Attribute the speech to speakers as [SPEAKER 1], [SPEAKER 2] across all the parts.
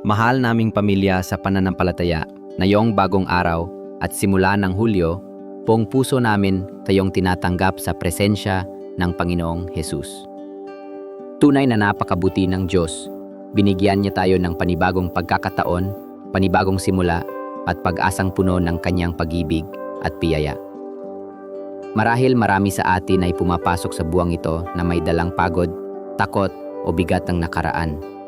[SPEAKER 1] Mahal naming pamilya sa pananampalataya, ngayong bagong araw at simula ng Hulyo, buong puso namin kayong tinatanggap sa presensya ng Panginoong Hesus. Tunay na napakabuti ng Diyos. Binigyan niya tayo ng panibagong pagkakataon, panibagong simula, at pag-asang puno ng kanyang pag-ibig at piyaya. Marahil marami sa atin ay pumapasok sa buwang ito na may dalang pagod, takot o bigat ng nakaraan.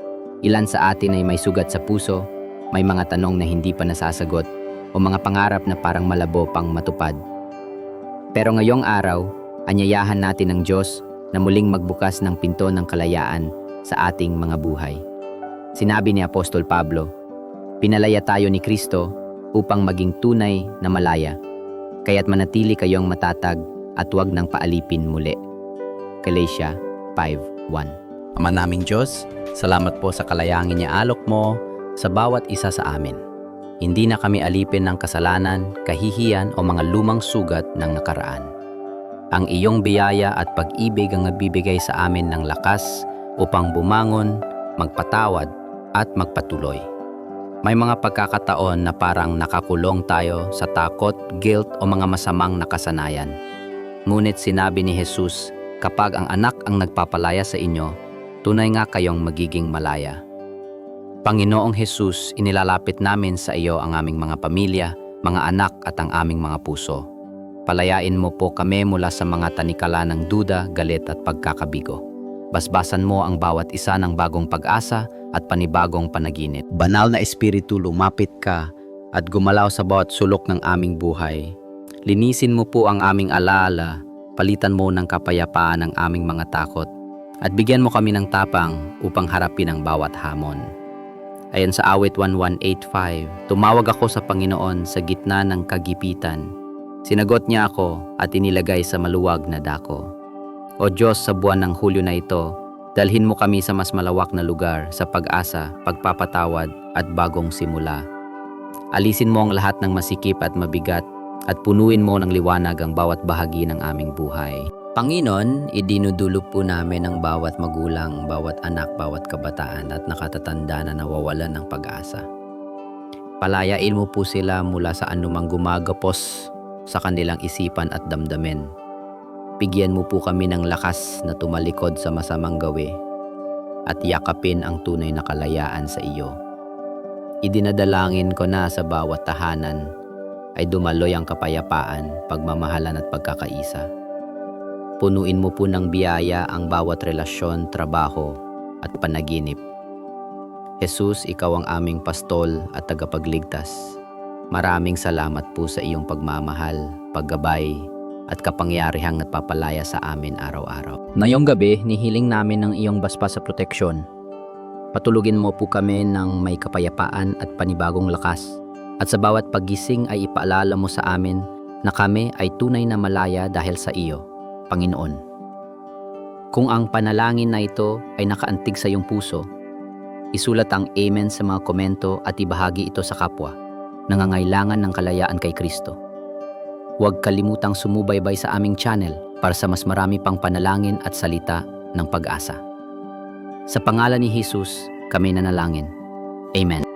[SPEAKER 1] Ilan sa atin ay may sugat sa puso, may mga tanong na hindi pa nasasagot, o mga pangarap na parang malabo pang matupad. Pero ngayong araw, anyayahan natin ng Diyos na muling magbukas ng pinto ng kalayaan sa ating mga buhay. Sinabi ni Apostol Pablo, Pinalaya tayo ni Kristo upang maging tunay na malaya, kaya't manatili kayong matatag at huwag nang paalipin muli. Galatia 5.1 Ama naming Diyos, salamat po sa kalayangin niya alok mo sa bawat isa sa amin. Hindi na kami alipin ng kasalanan, kahihiyan o mga lumang sugat ng nakaraan. Ang iyong biyaya at pag-ibig ang nagbibigay sa amin ng lakas upang bumangon, magpatawad at magpatuloy. May mga pagkakataon na parang nakakulong tayo sa takot, guilt o mga masamang nakasanayan. Ngunit sinabi ni Jesus, kapag ang anak ang nagpapalaya sa inyo, tunay nga kayong magiging malaya. Panginoong Jesus, inilalapit namin sa iyo ang aming mga pamilya, mga anak at ang aming mga puso. Palayain mo po kami mula sa mga tanikala ng duda, galit at pagkakabigo. Basbasan mo ang bawat isa ng bagong pag-asa at panibagong panaginip. Banal na Espiritu, lumapit ka at gumalaw sa bawat sulok ng aming buhay. Linisin mo po ang aming alaala, palitan mo ng kapayapaan ang aming mga takot, at bigyan mo kami ng tapang upang harapin ang bawat hamon. Ayon sa awit 1185, tumawag ako sa Panginoon sa gitna ng kagipitan. Sinagot niya ako at inilagay sa maluwag na dako. O Diyos sa buwan ng Hulyo na ito, dalhin mo kami sa mas malawak na lugar sa pag-asa, pagpapatawad at bagong simula. Alisin mo ang lahat ng masikip at mabigat at punuin mo ng liwanag ang bawat bahagi ng aming buhay. Panginoon, idinudulo po namin ang bawat magulang, bawat anak, bawat kabataan at nakatatanda na nawawalan ng pag-asa. Palayain mo po sila mula sa anumang gumagapos sa kanilang isipan at damdamin. Bigyan mo po kami ng lakas na tumalikod sa masamang gawi at yakapin ang tunay na kalayaan sa iyo. Idinadalangin ko na sa bawat tahanan ay dumaloy ang kapayapaan, pagmamahalan at pagkakaisa. Punuin mo po ng biyaya ang bawat relasyon, trabaho at panaginip. Jesus, ikaw ang aming pastol at tagapagligtas. Maraming salamat po sa iyong pagmamahal, paggabay, at kapangyarihang nagpapalaya sa amin araw-araw. Ngayong gabi, nihiling namin ng iyong basbas sa proteksyon. Patulugin mo po kami ng may kapayapaan at panibagong lakas. At sa bawat paggising ay ipaalala mo sa amin na kami ay tunay na malaya dahil sa iyo. Panginoon. Kung ang panalangin na ito ay nakaantig sa iyong puso, isulat ang Amen sa mga komento at ibahagi ito sa kapwa, nangangailangan ng kalayaan kay Kristo. Huwag kalimutang sumubaybay sa aming channel para sa mas marami pang panalangin at salita ng pag-asa. Sa pangalan ni Jesus, kami nanalangin. Amen.